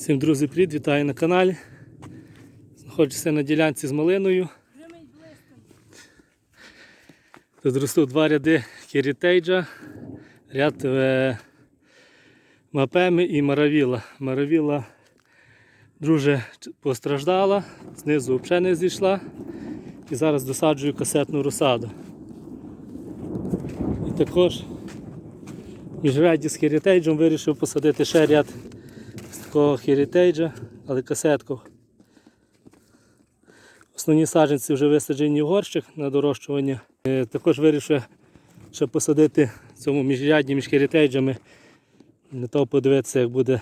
Всім друзі, привіт, вітаю на каналі. Знаходжуся на ділянці з малиною. Тут ростуть два ряди кірітейджа, ряд е, мапеми і маравіла. Маравіла дуже постраждала, знизу взагалі не зійшла. І зараз досаджую касетну розсаду. І також між ряді з херітейджем вирішив посадити ще ряд такого херітейджа, але касетку. Основні саджанці вже висаджені в горщик на дорощування. Е, Також вирішив ще посадити цьому міжрядді між херітейджами. Для того подивитися, як буде,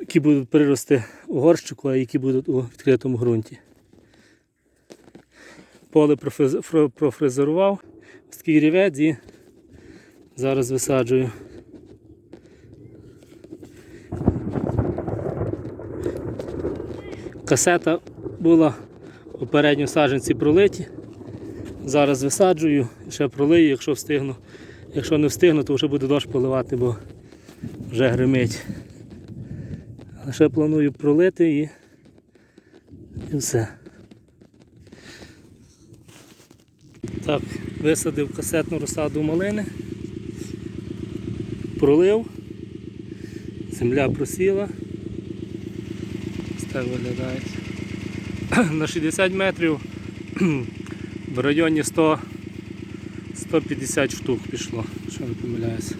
які будуть прирости у горщику, а які будуть у відкритому ґрунті. Поле профрез- профрезерував, такий рівець і зараз висаджую. Касета була попередньо саджанці пролиті. Зараз висаджую, ще пролию, якщо встигну. Якщо не встигну, то вже буде дощ поливати, бо вже гримить. Але ще планую пролити і, і все. Так, висадив касетну розсаду малини, пролив, земля просіла. Так виглядає. На 60 метрів в районі 100 150 штук пішло, що не помиляюся.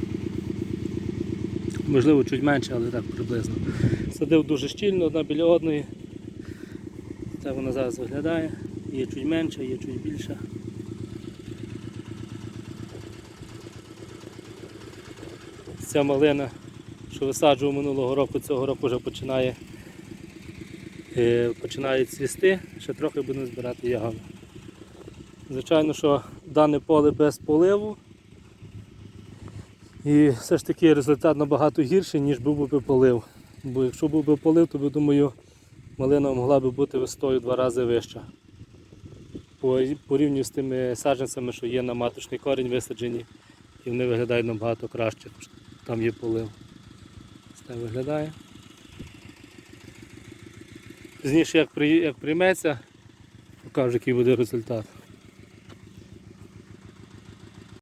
Можливо, чуть менше, але так приблизно. Садив дуже щільно одна біля одної. Так вона зараз виглядає. Є чуть менше, є чуть більше. Ця малина, що висаджував минулого року, цього року вже починає, е, починає цвісти, ще трохи будемо збирати ягоди. Звичайно, що дане поле без поливу. І все ж таки результат набагато гірший, ніж був би полив. Бо якщо був би полив, то думаю, малина могла би бути висотою два рази вища. По- Порівнюю з тими саджанцями, що є на маточний корінь висаджені, і вони виглядають набагато краще, тому що там є полив. Так виглядає. Пізніше, як, прийметься, покажу, який буде результат.